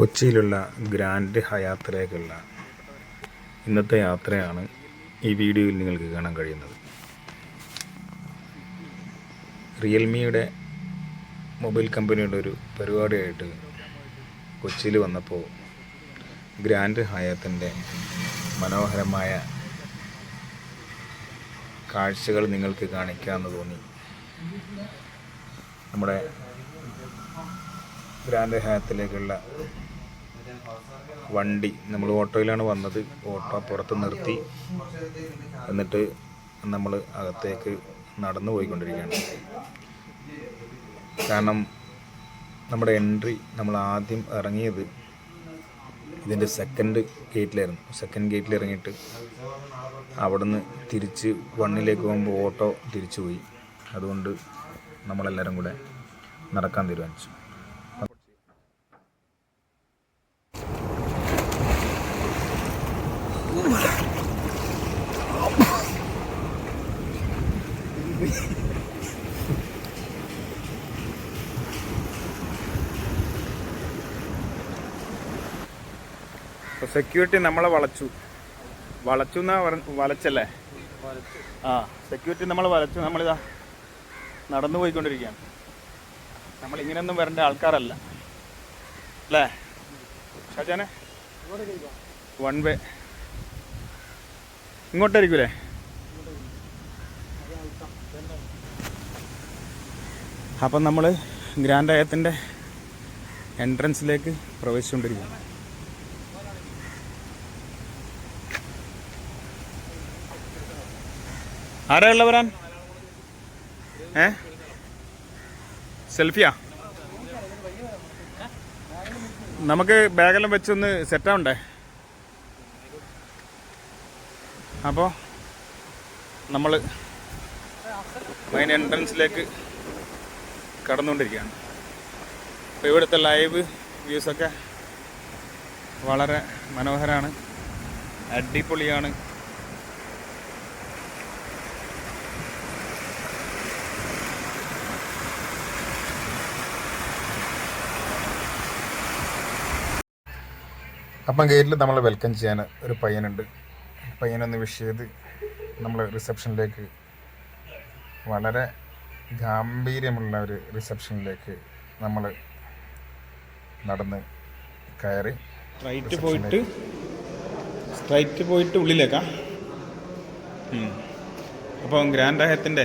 കൊച്ചിയിലുള്ള grand ഹയാത്തിലേക്കുള്ള ഇന്നത്തെ യാത്രയാണ് ഈ വീഡിയോയിൽ നിങ്ങൾക്ക് കാണാൻ കഴിയുന്നത്. റിയൽമിയുടെ മൊബൈൽ കമ്പനിയുടെ ഒരു പരിപാടിയായിട്ട് കൊച്ചിയിൽ വന്നപ്പോൾ ഗ്രാൻഡ് ഹയാത്തിന്റെ മനോഹരമായ കാഴ്ചകൾ നിങ്ങൾക്ക് കാണിക്കാമെന്ന് തോന്നി. നമ്മുടെ ഗ്രാൻഡ് ഹയാത്തിലേക്കുള്ള വണ്ടി നമ്മൾ ഓട്ടോയിലാണ് വന്നത്. ഓട്ടോ പുറത്ത് നിർത്തി. എന്നിട്ട് നമ്മൾ അകത്തേക്ക് നടന്നു പോയിക്കൊണ്ടിരിക്കുകയാണ്. കാരണം നമ്മുടെ എൻട്രി നമ്മൾ ആദ്യം ഇറങ്ങിയത് ഇതിന്റെ സെക്കൻഡ് ഗേറ്റിലായിരുന്നു. സെക്കൻഡ് ഗേറ്റിൽ ഇറങ്ങിയിട്ട് അവിടുന്ന് തിരിച്ച് വണ്ണിലേക്ക് പോകുമ്പോൾ ഓട്ടോ തിരിച്ചു പോയി അതുകൊണ്ട് നമ്മളെല്ലാവരും കൂടെ നടക്കാൻ തീരുമാനിച്ചു. സെക്യൂരിറ്റി നമ്മളെ വളച്ചു. വളച്ചു എന്നാ പറ വളച്ചല്ലേ? ആ സെക്യൂരിറ്റി നമ്മളെ വളച്ചു. നമ്മളിതാ നടന്നു പോയിക്കൊണ്ടിരിക്കുകയാണ്. നമ്മൾ ഇങ്ങനെയൊന്നും വരേണ്ട ആൾക്കാരല്ല. അല്ലേ? ഷാജാനെ? വൺ വേ ഇങ്ങോട്ടായിരിക്കൂലേ? അപ്പം നമ്മൾ ഗ്രാൻഡ് ആയത്തിന്റെ എൻട്രൻസിലേക്ക് പ്രവേശിച്ചുകൊണ്ടിരിക്കുകയാണ് ആരാ വരാൻ? ഏ? സെൽഫിയാ? നമുക്ക് ബാഗെല്ലാം വെച്ചൊന്ന് സെറ്റാവണ്ടേ? അപ്പോൾ നമ്മൾ മെയിൻ എൻട്രൻസിലേക്ക് കടന്നുകൊണ്ടിരിക്കുകയാണ്. അപ്പോൾ ഇവിടുത്തെ ലൈവ് വ്യൂസൊക്കെ വളരെ മനോഹരമാണ് അടിപൊളിയാണ്. അപ്പം ഗേറ്റിൽ നമ്മളെ വെൽക്കം ചെയ്യാൻ ഒരു പയ്യനുണ്ട്. പയ്യനൊന്ന് വിഷ് ചെയ്ത് നമ്മൾ റിസപ്ഷനിലേക്ക് വളരെ ഗാംഭീര്യമുള്ള ഒരു റിസപ്ഷനിലേക്ക് നമ്മൾ നടന്ന് കയറി. സ്ട്രൈറ്റ് പോയിട്ട് സ്ട്രൈറ്റ് പോയിട്ട് ഉള്ളിലേക്കാ. അപ്പം ഗ്രാൻഡ് ആയത്തിന്റെ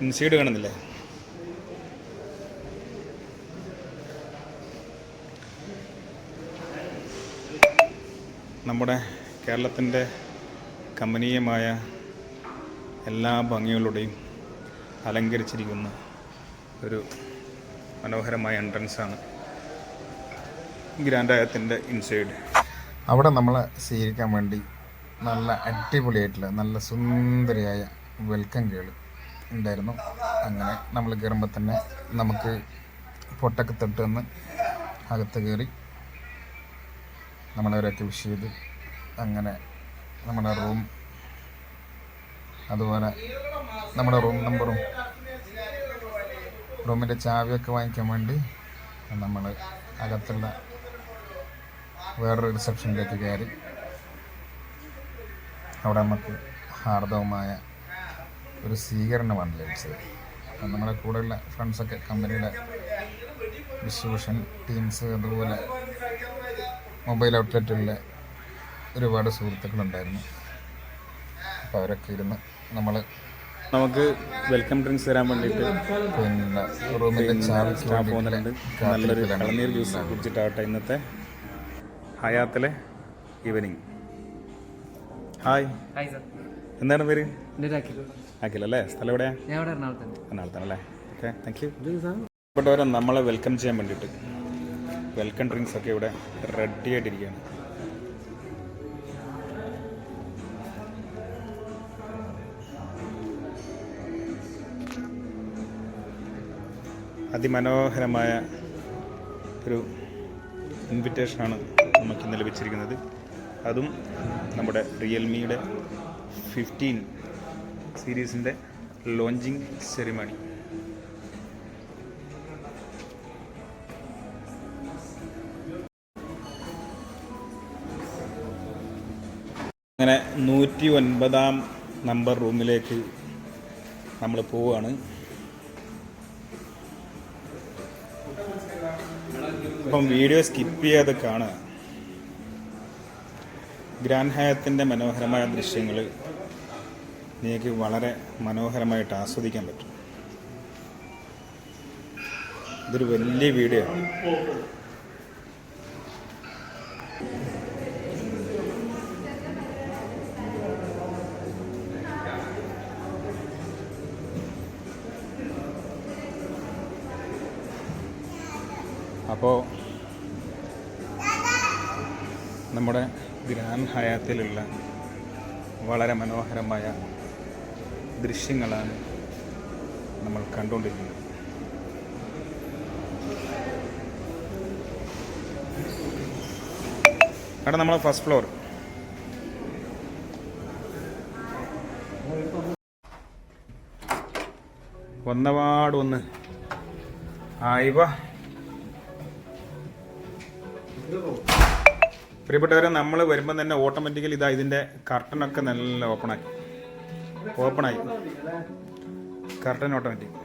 ഇൻസൈഡ് കാണുന്നില്ലേ? നമ്മുടെ കേരളത്തിന്റെ കമനീയമായ എല്ലാ ഭംഗികളുടെയും അലങ്കരിച്ചിരിക്കുന്ന ഒരു മനോഹരമായ എൻട്രൻസാണ് ഗ്രാൻഡായത്തിന്റെ ഇൻസൈഡ്. അവിടെ നമ്മളെ സ്വീകരിക്കാൻ വേണ്ടി നല്ല അടിപൊളിയായിട്ടുള്ള നല്ല സുന്ദരിയായ വെൽക്കം കേൾ ഉണ്ടായിരുന്നു. അങ്ങനെ നമ്മൾ കയറുമ്പോൾ തന്നെ നമുക്ക് പൊട്ടൊക്കെ തൊട്ട് വന്ന് അകത്ത് കയറി നമ്മളവരൊക്കെ വിഷ് ചെയ്ത് അങ്ങനെ നമ്മുടെ റൂം അതുപോലെ നമ്മുടെ റൂം നമ്പറും റൂമിന്റെ ചാവിയൊക്കെ വാങ്ങിക്കാൻ വേണ്ടി നമ്മൾ അകത്തുള്ള വേറൊരു റിസപ്ഷനിലേക്ക് കയറി. അവിടെ നമുക്ക് ഹാർദവമായ ഒരു സ്വീകരണമാണ് ലഭിച്ചത്. നമ്മുടെ കൂടെയുള്ള ഫ്രണ്ട്സൊക്കെ കമ്പനിയുടെ ഡിസ്ട്രിബ്യൂഷൻ ടീംസ് അതുപോലെ മൊബൈൽ ഔട്ട്ലെറ്റുകളിലെ ഒരുപാട് സുഹൃത്തുക്കളുണ്ടായിരുന്നു. അപ്പോൾ അവരൊക്കെ ഇരുന്ന് നമ്മൾ നമുക്ക് വെൽക്കം ഡ്രിങ്ക്സ് തരാൻ വേണ്ടിയിട്ട് പിന്നെ റൂമിന്റെ സ്റ്റാഫ് വന്നിട്ടുണ്ട്. നല്ലൊരു. ഇളനീർ ജ്യൂസ് കുടിച്ചിട്ടാവട്ടെ ഇന്നത്തെ ഹയാത്തിലെ ഈവനിങ്. ഹായ്. Hi sir. എന്താണ് പേര്? അഖിൽ. അല്ലേ? സ്ഥലം എവിടെയാണ് എറണാകുളത്താണ് അല്ലേ ഓക്കെ താങ്ക് യു നമ്മളെ വെൽക്കം ചെയ്യാൻ വേണ്ടിയിട്ട്. വെൽക്കം ഡ്രിങ്ക്സ് ഒക്കെ ഇവിടെ റെഡി ആയിട്ടിരിക്കുകയാണ്. അതിമനോഹരമായ ഒരു ഇൻവിറ്റേഷനാണ് നമുക്ക് ഇന്ന് ലഭിച്ചിരിക്കുന്നത്. അതും നമ്മുടെ റിയൽമിയുടെ ഫിഫ്റ്റീൻ സീരീസിന്റെ ലോഞ്ചിങ് സെറിമണി അങ്ങനെ നൂറ്റി ഒൻപതാം നമ്പർ റൂമിലേക്ക് നമ്മൾ പോവുകയാണ്. അപ്പം വീഡിയോ സ്കിപ്പ് ചെയ്യാതെ കാണുക. ഗ്രാൻഡ് ഹയത്തിന്റെ മനോഹരമായ ദൃശ്യങ്ങൾ നിങ്ങൾക്ക് വളരെ മനോഹരമായിട്ട് ആസ്വദിക്കാൻ പറ്റും. ഇതൊരു വലിയ വീഡിയോ ആണ്. അപ്പോൾ നമ്മുടെ ഗ്രാൻഡ് ഹയാത്തിലുള്ള വളരെ മനോഹരമായ ദൃശ്യങ്ങളാണ് നമ്മൾ കണ്ടുകൊണ്ടിരിക്കുന്നത്. അവിടെ നമ്മളെ ഫസ്റ്റ് ഫ്ലോർ വന്നപാടൊന്ന് ആയിവ. പ്രിയപ്പെട്ടവരെ നമ്മൾ വരുമ്പോൾ തന്നെ ഓട്ടോമാറ്റിക്കലി ഇതാ ഇതിന്റെ കർട്ടനൊക്കെ നല്ല ഓപ്പണായി ഓപ്പണായി കർട്ടൻ ഓട്ടോമാറ്റിക്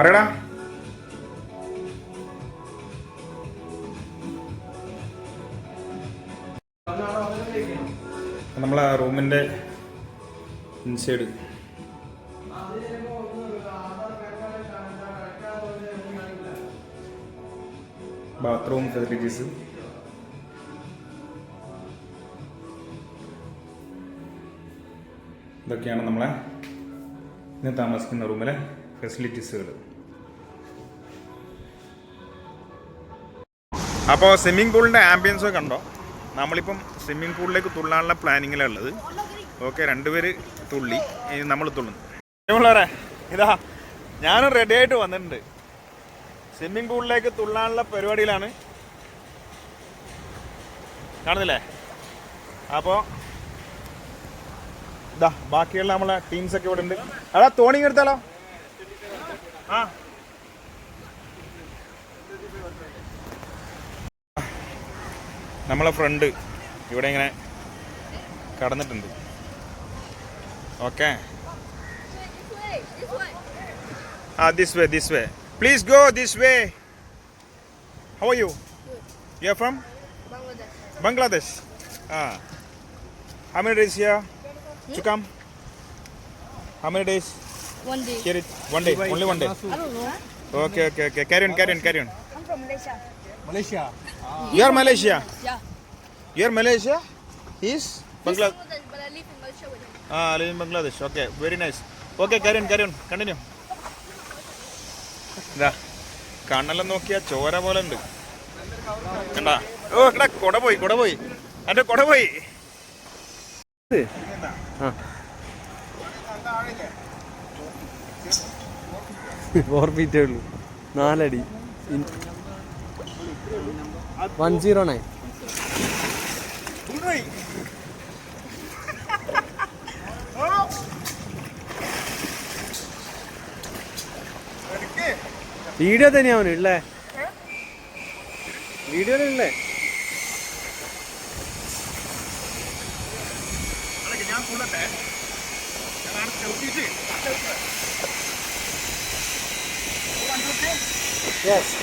പറയടാ. നമ്മളെ റൂമിന്റെ ഇൻസൈഡ് ബാത്റൂം ഫെസിലിറ്റീസ് ഇതൊക്കെയാണ് നമ്മളെ ഇന്ന് താമസിക്കുന്ന റൂമിലെ ഫെസിലിറ്റീസുകൾ അപ്പോൾ സ്വിമ്മിംഗ് പൂളിന്റെ ആംബിയൻസ് കണ്ടോ? നമ്മളിപ്പം സ്വിമ്മിംഗ് പൂളിലേക്ക് തുള്ളാനുള്ള പ്ലാനിങ്ങിലാണ് ഉള്ളത്. ഓക്കെ രണ്ടുപേര് തുള്ളി. നമ്മൾ തുള്ളുന്നു. ഇതാ ഞാനും റെഡി ആയിട്ട് വന്നിട്ടുണ്ട്. സ്വിമ്മിംഗ് പൂളിലേക്ക് തുള്ളാനുള്ള പരിപാടിയിലാണ്. കാണുന്നില്ലേ? അപ്പോൾ ഇതാ ബാക്കിയുള്ള നമ്മളെ ടീംസൊക്കെ ഇവിടെ ഉണ്ട്. അതാ തോണി എടുത്താലോ? ആ. നമ്മളെ ഫ്രണ്ട് ഇവിടെ ഇങ്ങനെ കടന്നിട്ടുണ്ട്. ഓക്കെ. ആ this way this way please go this way how you you are from. Bangladesh ആ. How many days here to come how many days One day. Here one day only one day I don't know. Okay okay okay carry on carry on carry on I'm from Malaysia. Malaysia. You are Malaysia Yeah. You are Malaysia is He's Bangladesh Bangladesh, but I live in Malaysia with him. ആ live in Bangladesh okay very nice okay കാര്യം കാര്യം continue ഇതാ കണ്ണെല്ലാം നോക്കിയ ചോര പോലെ ഉണ്ട്. കണ്ടാ? ഓ എടാ കൊട പോയി കൊട പോയി. എന്റെ കൊട പോയി. ഫോർ ഫീറ്റേ ഉള്ളൂ. നാലടി. വൺ സീറോ നയൻ വീഡിയോ തന്നെയാ ഇല്ലേ? ഉള്ളേ ഇല്ലേ? ഞാൻ കൊള്ളട്ടെ. ചവിട്ടിയിട്ട് യെസ്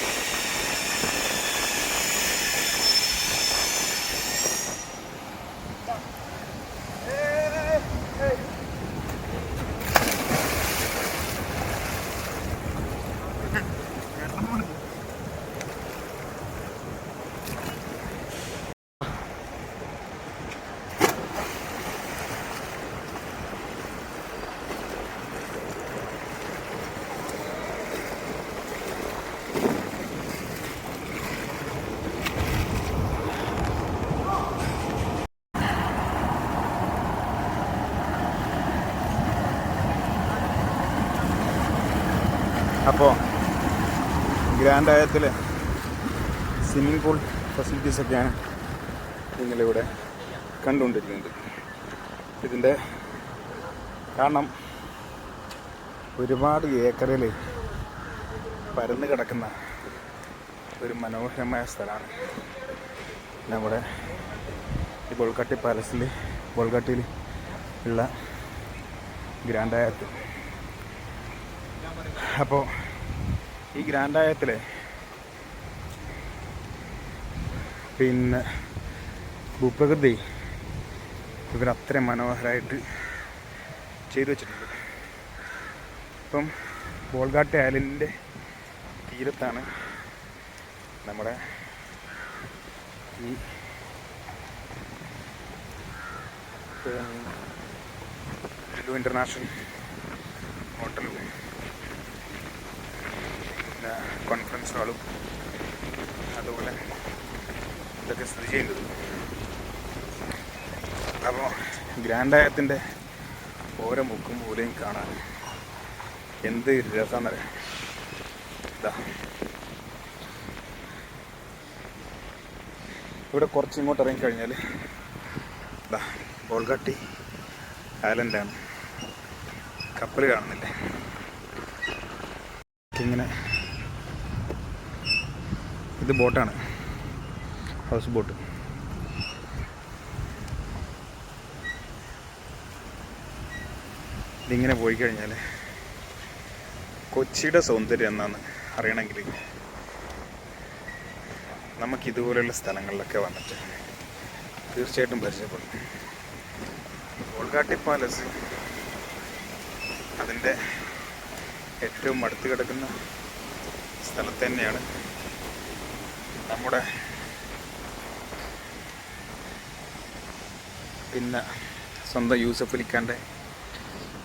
അപ്പോൾ ഗ്രാൻഡ് ആയത്തിൽ സ്വിമ്മിംഗ് പൂൾ ഫെസിലിറ്റീസൊക്കെയാണ് നിങ്ങളിവിടെ കണ്ടുകൊണ്ടിരിക്കുന്നത്. ഇതിന്റെ കാരണം ഒരുപാട് ഏക്കറിൽ പരന്ന് കിടക്കുന്ന ഒരു മനോഹരമായ സ്ഥലമാണ്. നമ്മുടെ ഈ ബോൾഗാട്ടി പാലസിൽ ബോൾഗാട്ടിയിൽ ഉള്ള ഗ്രാൻഡായത്ത് അപ്പോൾ ഈ ഗ്രാൻഡായത്തിലെ പിന്നെ ഭൂപ്രകൃതി ഇവരത്ര മനോഹരമായിട്ട് ചെയ്തു വെച്ചിട്ടുണ്ട്. ഇപ്പം ബോൾഗാട്ട് ഐലൻഡിന്റെ തീരത്താണ് നമ്മുടെ ഈ ഇന്റർനാഷണൽ ഹോട്ടലും പിന്നെ കോൺഫറൻസ് ഹാളും അതുപോലെ ഇതൊക്കെ സ്ഥിതി ചെയ്യുന്നത്. അപ്പോൾ ഗ്രാൻഡായത്തിന്റെ ഓരോ മുക്കും മൂലയും കാണാൻ എന്ത് രസമെന്നറിയാം? ഇതാ ഇവിടെ കുറച്ച് ഇങ്ങോട്ട് ഇറങ്ങിക്കഴിഞ്ഞാൽ ഇതാ ബോൾഗാട്ടി ഐലൻഡാണ്. കപ്പൽ കാണുന്നില്ലേ? ഇങ്ങനെ ഇത് ബോട്ടാണ്. Houseboat. ഇതിങ്ങനെ പോയി കഴിഞ്ഞാൽ കൊച്ചിയുടെ സൗന്ദര്യം എന്നാണ് അറിയണമെങ്കിൽ നമുക്ക് ഇതുപോലെയുള്ള സ്ഥലങ്ങളിലൊക്കെ വന്നിട്ട് തീർച്ചയായിട്ടും പരിചയപ്പെടും. ഓൾഗാട്ടി പാലസ് അതിന്റെ ഏറ്റവും അടുത്ത് കിടക്കുന്ന സ്ഥലത്ത് തന്നെയാണ് നമ്മുടെ പിന്നെ സ്വന്തം യൂസഫ് അലിഖാന്റെ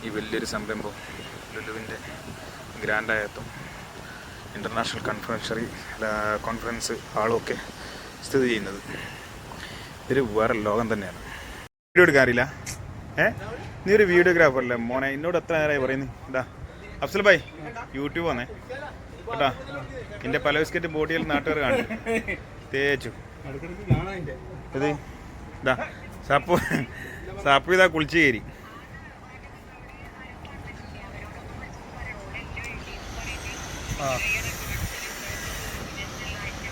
ഈ വലിയൊരു സംരംഭം ലുലുവിന്റെ ഗ്രാൻഡായത്തും ഇന്റർനാഷണൽ കൺഫറൻഷറി കോൺഫറൻസ് ഹാളും സ്ഥിതി ചെയ്യുന്നത്. ഇതൊരു വേറെ ലോകം തന്നെയാണ്. വീഡിയോ എടുക്കാറില്ല ഏ? നീ ഒരു വീഡിയോഗ്രാഫർ അല്ലേ? മോനെ എന്നോട് എത്ര നേരമായി പറയുന്നു? ഇതാ അഫ്സൽ ഭായ് യൂട്യൂബ് വന്നേ. കേട്ടാ എന്റെ പല ബിസ്ക്കറ്റ് ബോട്ടിയിൽ നാട്ടുകാർ കാണും. തേച്ചു. ഇത് ഇതാ സാപ്പു സാപ്പു ഇതാ കുളിച്ചു കയറി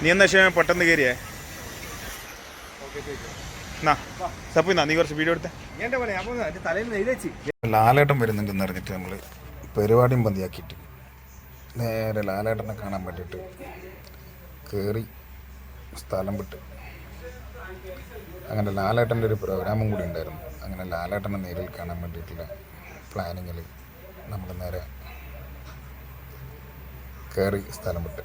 നീ എന്നാ ശേഷം പെട്ടെന്ന് കയറിയേ? ലാലേട്ടം സപ്പു എന്നാ നീ കുറച്ച് വീഡിയോ എടുത്തേ. ലാലേട്ടൻ വരുന്നുണ്ടെന്ന് അറിഞ്ഞിട്ട് നമ്മൾ പരിപാടിയും പന്തിയാക്കിയിട്ട്. നേരെ ലാലേട്ടനെ കാണാൻ വേണ്ടിയിട്ട് കയറി സ്ഥലം വിട്ട്. അങ്ങനെ ലാലേട്ടന്റെ ഒരു പ്രോഗ്രാമും കൂടി ഉണ്ടായിരുന്നു. അങ്ങനെ ലാലേട്ടനെ നേരിൽ കാണാൻ വേണ്ടിയിട്ടുള്ള പ്ലാനിങ്ങിൽ നമ്മൾ നേരെ കയറി സ്ഥലം വിട്ട്.